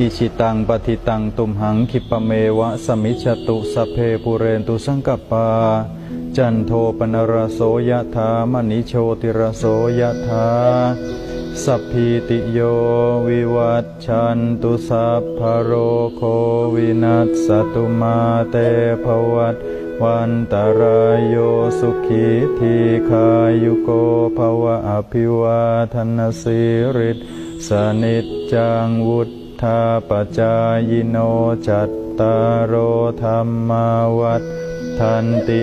อิชิตังปฏิตังตุมหังคิปะเมวะสมิจตุสเพปุเรนตุสังกปา จันโทปนรโสยะถามณิโชติรโสยะถาสัพพิติโยวิวัตชันตุสัพพโรโควินัสตุมาเตภวัตวันตารายโยสุขีทีขายุโกภวะอภิวาทนสิริสสนิจจังวุ ธาปจายโนจัตตารโอธรรมาวัฏทันติ